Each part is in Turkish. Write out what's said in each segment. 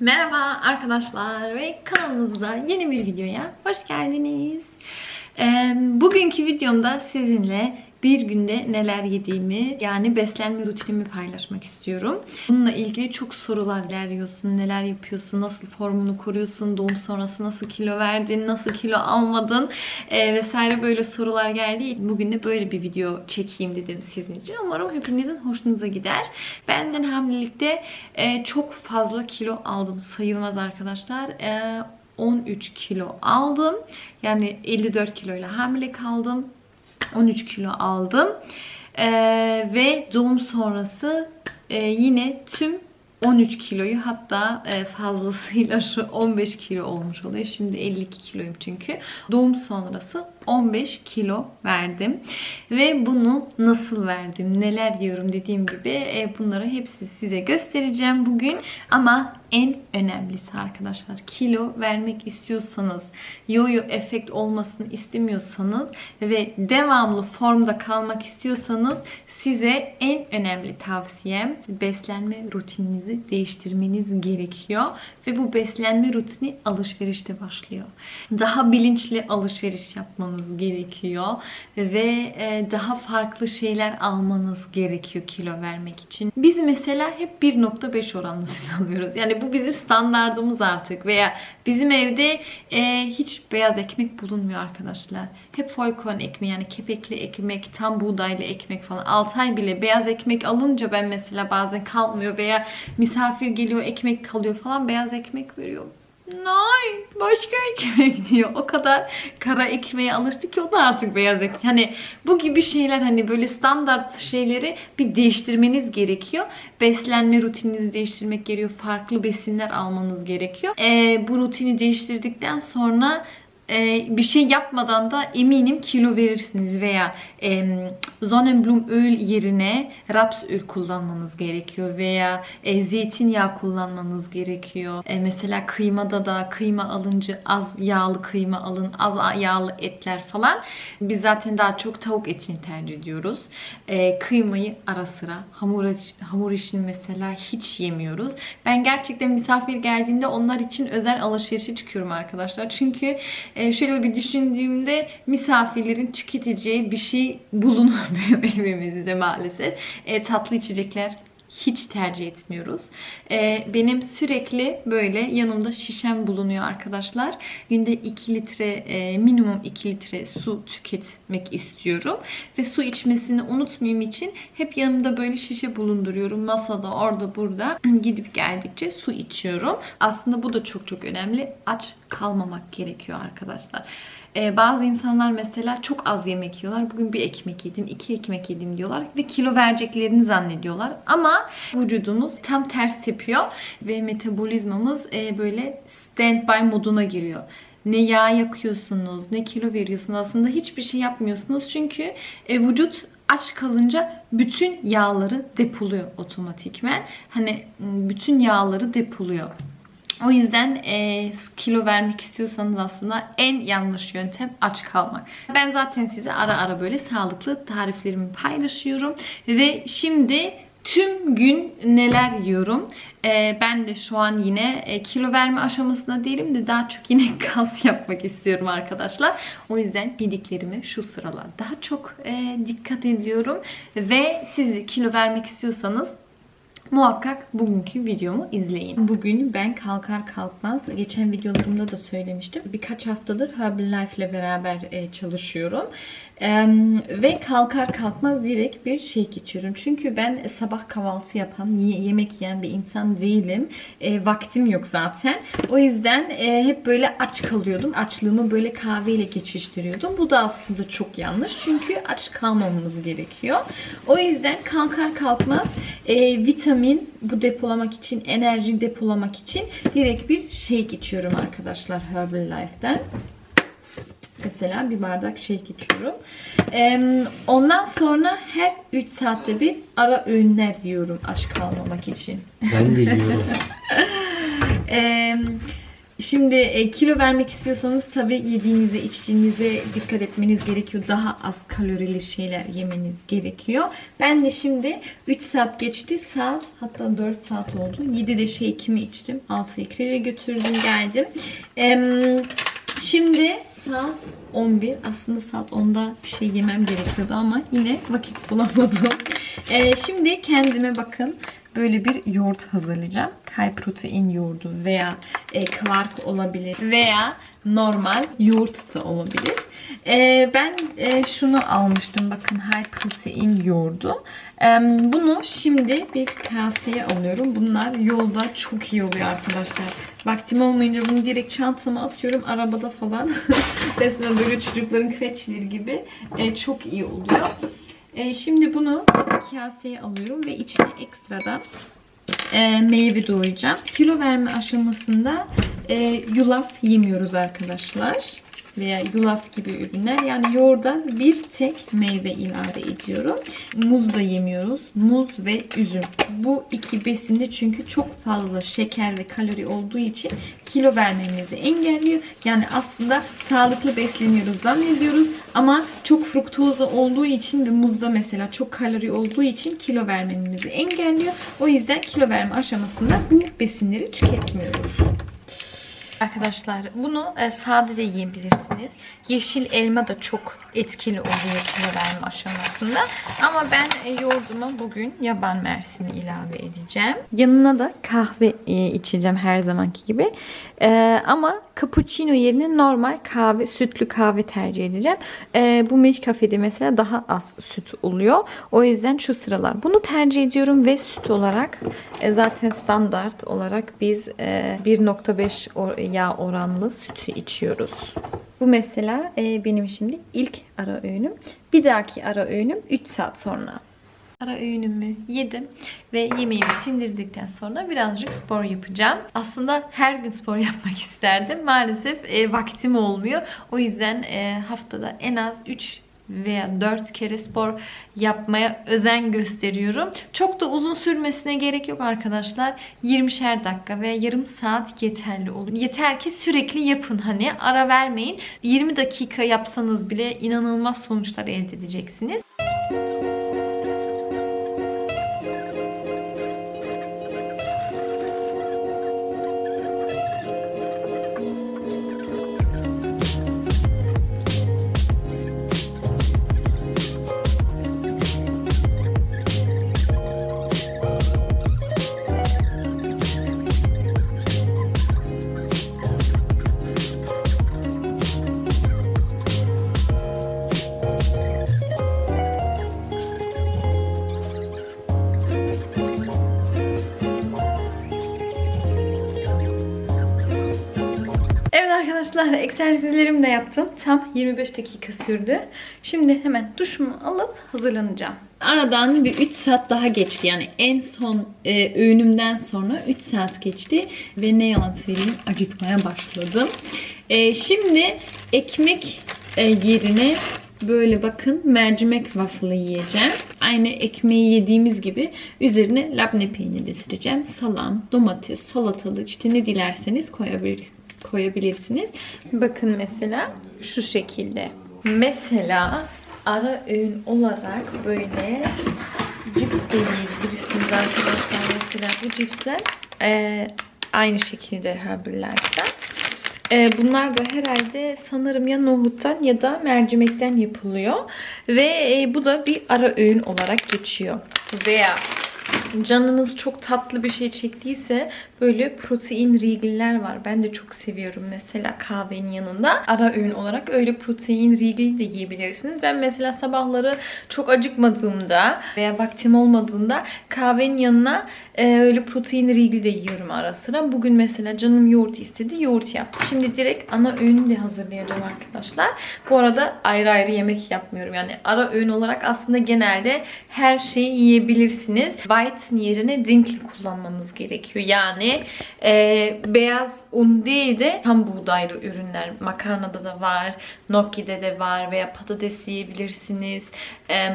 Merhaba arkadaşlar ve kanalımızda yeni bir videoya hoş geldiniz. Bugünkü videomda sizinle bir günde neler yediğimi yani beslenme rutinimi paylaşmak istiyorum. Bununla ilgili çok sorular geliyorsun. Neler yapıyorsun? Nasıl formunu koruyorsun? Doğum sonrası nasıl kilo verdin? Nasıl kilo almadın? Ee, vesaire böyle sorular geldi. Bugün de böyle bir video çekeyim dedim sizin için. Umarım hepinizin hoşunuza gider. Benden hamilelikte e, çok fazla kilo aldım. Sayılmaz arkadaşlar. E, 13 kilo aldım. Yani 54 kiloyla hamile kaldım. 13 kilo aldım. Ee, ve doğum sonrası e, yine tüm 13 kiloyu hatta e, fazlasıyla şu 15 kilo olmuş oluyor. Şimdi 52 kiloyum çünkü. Doğum sonrası 15 kilo verdim. Ve bunu nasıl verdim, neler yiyorum dediğim gibi e, bunları hepsi size göstereceğim bugün. Ama en önemlisi arkadaşlar kilo vermek istiyorsanız, yo-yo efekt olmasını istemiyorsanız ve devamlı formda kalmak istiyorsanız size en önemli tavsiyem beslenme rutininizi değiştirmeniz gerekiyor. Ve bu beslenme rutini alışverişte başlıyor. Daha bilinçli alışveriş yapmanız gerekiyor. Ve e, daha farklı şeyler almanız gerekiyor kilo vermek için. Biz mesela hep 1.5 oranlı süt alıyoruz. Yani bu bizim standardımız artık. Veya bizim evde e, hiç beyaz ekmek bulunmuyor arkadaşlar. Hep folklor ekmeği yani kepekli ekmek, tam buğdaylı ekmek falan. 6 ay bile beyaz ekmek alınca ben mesela bazen kalmıyor veya misafir geliyor ekmek kalıyor falan beyaz ekmek veriyor. Nay başka ekmek diyor. O kadar kara ekmeğe alıştı ki o da artık beyaz ekmek. Hani bu gibi şeyler hani böyle standart şeyleri bir değiştirmeniz gerekiyor. Beslenme rutininizi değiştirmek gerekiyor. Farklı besinler almanız gerekiyor. Ee, bu rutini değiştirdikten sonra e, bir şey yapmadan da eminim kilo verirsiniz veya e, Sonnenblum öl yerine raps öl kullanmanız gerekiyor veya e, zeytinyağı kullanmanız gerekiyor. E, mesela kıymada da kıyma alınca az yağlı kıyma alın, az yağlı etler falan. Biz zaten daha çok tavuk etini tercih ediyoruz. E, kıymayı ara sıra hamur, hamur işini mesela hiç yemiyoruz. Ben gerçekten misafir geldiğinde onlar için özel alışverişe çıkıyorum arkadaşlar. Çünkü e, şöyle bir düşündüğümde misafirlerin tüketeceği bir şey bulunmuyor evimizde maalesef. E, tatlı içecekler hiç tercih etmiyoruz. Ee, benim sürekli böyle yanımda şişem bulunuyor arkadaşlar. Günde 2 litre e, minimum 2 litre su tüketmek istiyorum. Ve su içmesini unutmayayım için hep yanımda böyle şişe bulunduruyorum. Masada orada burada gidip geldikçe su içiyorum. Aslında bu da çok çok önemli. Aç kalmamak gerekiyor arkadaşlar. Ee, bazı insanlar mesela çok az yemek yiyorlar. Bugün bir ekmek yedim, iki ekmek yedim diyorlar ve kilo vereceklerini zannediyorlar. Ama vücudumuz tam ters tepiyor ve metabolizmamız e, böyle standby moduna giriyor. Ne yağ yakıyorsunuz, ne kilo veriyorsunuz. Aslında hiçbir şey yapmıyorsunuz. Çünkü e, vücut aç kalınca bütün yağları depoluyor otomatikmen. Hani bütün yağları depoluyor. O yüzden e, kilo vermek istiyorsanız aslında en yanlış yöntem aç kalmak. Ben zaten size ara ara böyle sağlıklı tariflerimi paylaşıyorum. Ve şimdi tüm gün neler yiyorum. E, ben de şu an yine e, kilo verme aşamasında değilim de daha çok yine kas yapmak istiyorum arkadaşlar. O yüzden yediklerime şu sıralar daha çok e, dikkat ediyorum. Ve siz kilo vermek istiyorsanız Muhakkak bugünkü videomu izleyin. Bugün ben kalkar kalkmaz, geçen videolarımda da söylemiştim. Birkaç haftadır Herbalife ile beraber e, çalışıyorum. Ve kalkar kalkmaz direkt bir şey geçiyorum. Çünkü ben sabah kahvaltı yapan, yemek yiyen bir insan değilim. E, vaktim yok zaten. O yüzden e, hep böyle aç kalıyordum. Açlığımı böyle kahveyle geçiştiriyordum. Bu da aslında çok yanlış. Çünkü aç kalmamamız gerekiyor. O yüzden kalkar kalkmaz e, vitamin bu depolamak için, enerji depolamak için direkt bir şey içiyorum arkadaşlar Herbalife'den. Mesela bir bardak şey içiyorum. Ee, ondan sonra her 3 saatte bir ara öğünler yiyorum aç kalmamak için. Ben de yiyorum. Ee, Şimdi e, kilo vermek istiyorsanız tabii yediğinize, içtiğinize dikkat etmeniz gerekiyor. Daha az kalorili şeyler yemeniz gerekiyor. Ben de şimdi 3 saat geçti. Saat hatta 4 saat oldu. 7'de shake'imi içtim. 6'ya krere götürdüm geldim. Em, şimdi saat 11. Aslında saat 10'da bir şey yemem gerekiyordu ama yine vakit bulamadım. E, şimdi kendime bakın böyle bir yoğurt hazırlayacağım. High protein yoğurdu veya e, Clark olabilir veya normal yoğurt da olabilir. E, ben e, şunu almıştım. Bakın high protein yoğurdu. E, bunu şimdi bir kaseye alıyorum. Bunlar yolda çok iyi oluyor arkadaşlar. Vaktim olmayınca bunu direkt çantama atıyorum. Arabada falan. Resmen böyle çocukların kveçleri gibi e, çok iyi oluyor. E, şimdi bunu kaseye alıyorum ve içine ekstradan e, meyve doğrayacağım. Kilo verme aşamasında e, yulaf yemiyoruz arkadaşlar. Veya yulaf gibi ürünler. Yani yoğurda bir tek meyve ilave ediyorum. Muz da yemiyoruz. Muz ve üzüm. Bu iki besinde çünkü çok fazla şeker ve kalori olduğu için kilo vermemizi engelliyor. Yani aslında sağlıklı besleniyoruz zannediyoruz ama çok fruktozu olduğu için ve muzda mesela çok kalori olduğu için kilo vermemizi engelliyor. O yüzden kilo verme aşamasında bu besinleri tüketmiyoruz. Arkadaşlar bunu e, sade de yiyebilirsiniz. Yeşil elma da çok etkili oluyor kilo verme aşamasında. Ama ben e, yoğurduma bugün yaban mersini ilave edeceğim. Yanına da kahve e, içeceğim her zamanki gibi. Ama cappuccino yerine normal kahve, sütlü kahve tercih edeceğim. Bu Milk Cafe'de mesela daha az süt oluyor. O yüzden şu sıralar bunu tercih ediyorum ve süt olarak zaten standart olarak biz e, 1.5 or- yağ oranlı sütü içiyoruz. Bu mesela e, benim şimdi ilk ara öğünüm. Bir dahaki ara öğünüm 3 saat sonra. Ara öğünümü yedim ve yemeğimi sindirdikten sonra birazcık spor yapacağım. Aslında her gün spor yapmak isterdim. Maalesef e, vaktim olmuyor. O yüzden e, haftada en az 3 veya 4 kere spor yapmaya özen gösteriyorum. Çok da uzun sürmesine gerek yok arkadaşlar. 20'şer dakika veya yarım saat yeterli olur. Yeter ki sürekli yapın hani ara vermeyin. 20 dakika yapsanız bile inanılmaz sonuçlar elde edeceksiniz. Evet arkadaşlar egzersizlerimi de yaptım. Tam 25 dakika sürdü. Şimdi hemen duşumu alıp hazırlanacağım. Aradan bir 3 saat daha geçti. Yani en son e, öğünümden sonra 3 saat geçti. Ve ne yalan söyleyeyim acıkmaya başladım. E, şimdi ekmek e, yerine böyle bakın mercimek waffle yiyeceğim. Aynı ekmeği yediğimiz gibi üzerine labne peyniri süreceğim. Salam, domates, salatalık işte ne dilerseniz koyabilirsiniz koyabilirsiniz. Bakın mesela şu şekilde. Mesela ara öğün olarak böyle cips deneyebilirsiniz arkadaşlar. Mesela bu cipsler e, aynı şekilde Herbal'lerden. E, bunlar da herhalde sanırım ya nohuttan ya da mercimekten yapılıyor. Ve e, bu da bir ara öğün olarak geçiyor. Veya canınız çok tatlı bir şey çektiyse böyle protein rigiller var. Ben de çok seviyorum mesela kahvenin yanında. Ara öğün olarak öyle protein rigli de yiyebilirsiniz. Ben mesela sabahları çok acıkmadığımda veya vaktim olmadığında kahvenin yanına e, öyle protein rigli de yiyorum ara sıra. Bugün mesela canım yoğurt istedi. Yoğurt yaptım. Şimdi direkt ana öğünü de hazırlayacağım arkadaşlar. Bu arada ayrı ayrı yemek yapmıyorum. Yani ara öğün olarak aslında genelde her şeyi yiyebilirsiniz. White yerine dinkli kullanmanız gerekiyor. Yani e, beyaz un değil de tam buğdaylı ürünler. Makarnada da var, gnocchi'de de var veya patates yiyebilirsiniz. E,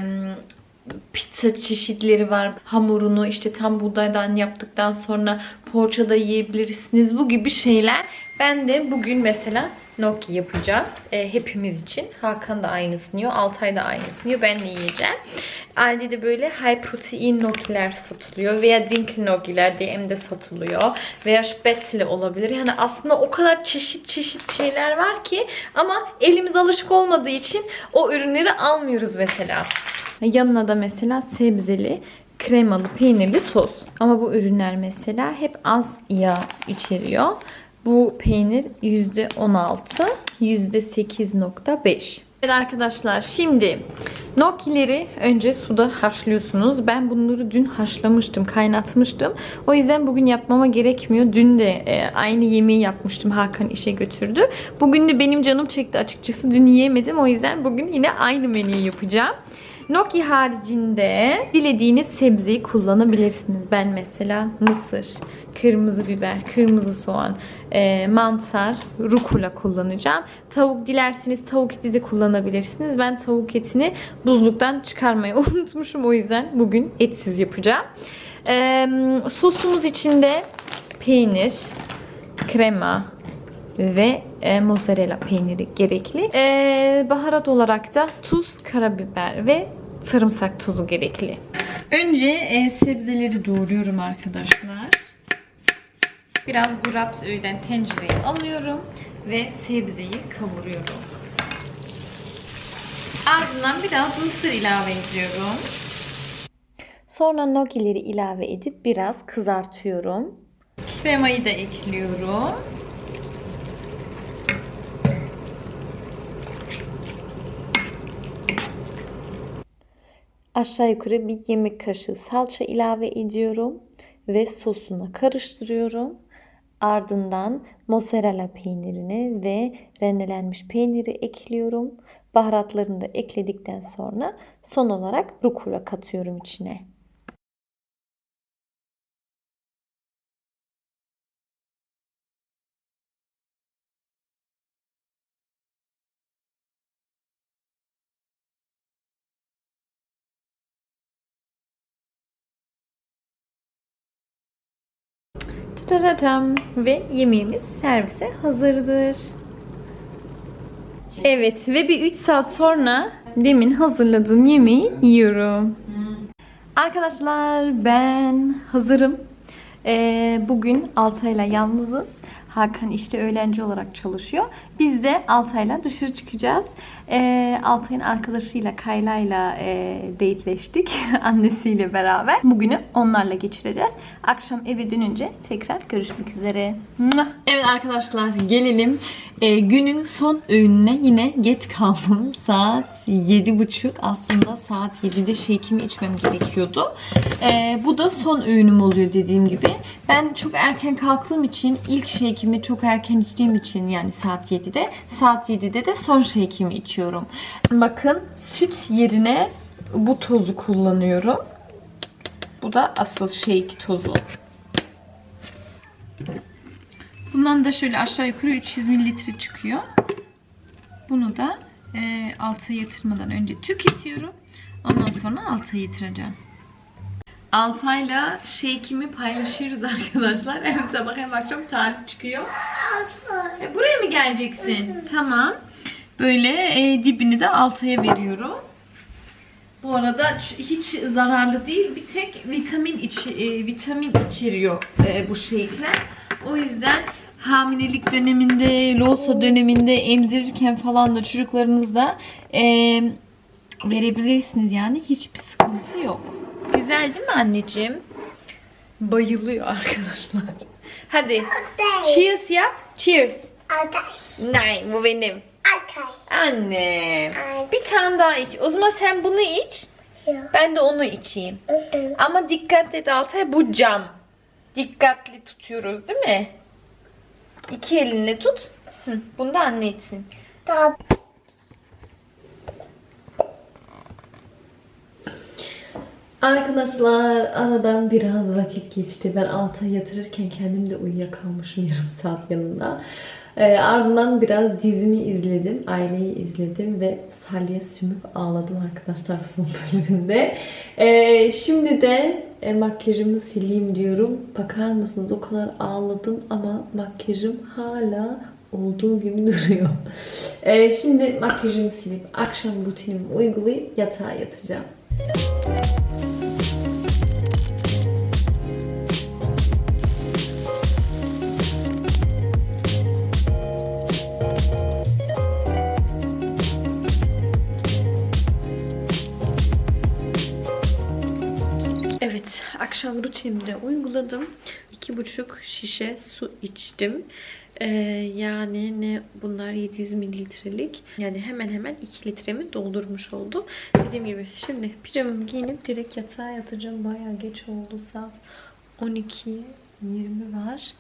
pizza çeşitleri var. Hamurunu işte tam buğdaydan yaptıktan sonra poğaçada yiyebilirsiniz. Bu gibi şeyler. Ben de bugün mesela gnocchi yapacağım. E, hepimiz için. Hakan da aynısını yiyor. Altay da aynısını yiyor. Ben de yiyeceğim. Aldi'de böyle high protein gnocchiler satılıyor. Veya dinkel gnocchiler DM'de satılıyor. Veya spätzle olabilir. Yani aslında o kadar çeşit çeşit şeyler var ki ama elimiz alışık olmadığı için o ürünleri almıyoruz mesela. Yanına da mesela sebzeli, kremalı, peynirli sos. Ama bu ürünler mesela hep az yağ içeriyor. Bu peynir %16, %8.5. Evet arkadaşlar şimdi gnocchileri önce suda haşlıyorsunuz. Ben bunları dün haşlamıştım, kaynatmıştım. O yüzden bugün yapmama gerekmiyor. Dün de e, aynı yemeği yapmıştım. Hakan işe götürdü. Bugün de benim canım çekti açıkçası. Dün yiyemedim. O yüzden bugün yine aynı menüyü yapacağım. Gnocchi haricinde dilediğiniz sebzeyi kullanabilirsiniz. Ben mesela mısır, kırmızı biber, kırmızı soğan, e, mantar, rukula kullanacağım. Tavuk dilerseniz tavuk eti de kullanabilirsiniz. Ben tavuk etini buzluktan çıkarmayı unutmuşum. O yüzden bugün etsiz yapacağım. E, sosumuz içinde peynir, krema, ve e, mozzarella peyniri gerekli. E, baharat olarak da tuz, karabiber ve sarımsak tozu gerekli. Önce e, sebzeleri doğruyorum arkadaşlar. Biraz Grabs öğlen tencereye alıyorum ve sebzeyi kavuruyorum. Ardından biraz mısır ilave ediyorum. Sonra nogileri ilave edip biraz kızartıyorum. Kremayı da ekliyorum. Aşağı yukarı bir yemek kaşığı salça ilave ediyorum ve sosuna karıştırıyorum. Ardından mozzarella peynirini ve rendelenmiş peyniri ekliyorum. Baharatlarını da ekledikten sonra son olarak rukula katıyorum içine. Tadadam. Ve yemeğimiz servise hazırdır. Evet ve bir 3 saat sonra demin hazırladığım yemeği yiyorum. Arkadaşlar ben hazırım. Ee, bugün Altay'la yalnızız. Hakan işte öğlenci olarak çalışıyor. Biz de Altay'la dışarı çıkacağız. Ee, Altay'ın arkadaşıyla Kayla'yla e, dateleştik. Annesiyle beraber. Bugünü onlarla geçireceğiz. Akşam eve dönünce tekrar görüşmek üzere. Evet arkadaşlar gelelim. Ee, günün son öğününe yine geç kaldım. Saat 7.30 aslında saat 7'de shake'imi içmem gerekiyordu. Ee, bu da son öğünüm oluyor dediğim gibi. Ben çok erken kalktığım için ilk shake'imi çok erken içtiğim için yani saat 7'de saat 7'de de son shake'imi içiyorum. Bakın süt yerine bu tozu kullanıyorum. Bu da asıl shake tozu. Bundan da şöyle aşağı yukarı 300 mililitre çıkıyor. Bunu da e, alta yatırmadan önce tüketiyorum. Ondan sonra alta yatıracağım. Altay'la shake'imi paylaşıyoruz arkadaşlar. Hem sabah hem akşam tarif çıkıyor. E, buraya mı geleceksin? Tamam. Böyle e, dibini de Altay'a veriyorum. Bu arada hiç zararlı değil. Bir tek vitamin içi, e, vitamin içeriyor e, bu shake'ler. O yüzden hamilelik döneminde, loğusa döneminde emzirirken falan da çocuklarınızda e, verebilirsiniz yani. Hiçbir sıkıntı yok. Güzel değil mi anneciğim? Bayılıyor arkadaşlar. Hadi. Cheers yap. Cheers. Nein, bu benim. Anne. Bir tane daha iç. O zaman sen bunu iç. Ben de onu içeyim. Ama dikkatli et Altay bu cam. Dikkatli tutuyoruz değil mi? İki elinle tut. Hı, bunu da anne içsin. Arkadaşlar aradan biraz vakit geçti. Ben alta yatırırken kendim de uyuyakalmışım yarım saat yanında. Ee, ardından biraz dizimi izledim. Aileyi izledim ve salya sümük ağladım arkadaşlar son bölümünde. Ee, şimdi de e, makyajımı sileyim diyorum. Bakar mısınız o kadar ağladım ama makyajım hala olduğu gibi duruyor. Ee, şimdi makyajımı silip akşam rutinimi uygulayıp yatağa yatacağım. Akşam rutinimde uyguladım. İki buçuk şişe su içtim. Ee, yani ne bunlar 700 mililitrelik. Yani hemen hemen 2 litremi doldurmuş oldu. Dediğim gibi şimdi pijamamı giyinip direkt yatağa yatacağım. Bayağı geç oldu saat 12 20 var.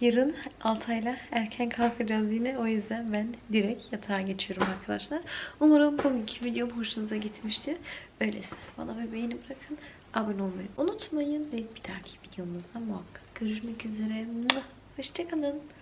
Yarın Altay'la erken kalkacağız yine. O yüzden ben direkt yatağa geçiyorum arkadaşlar. Umarım bugünkü videom hoşunuza gitmiştir. Öyleyse bana bir beğeni bırakın. Abone olmayı unutmayın. Ve bir dahaki videomuzda muhakkak görüşmek üzere. Hoşçakalın.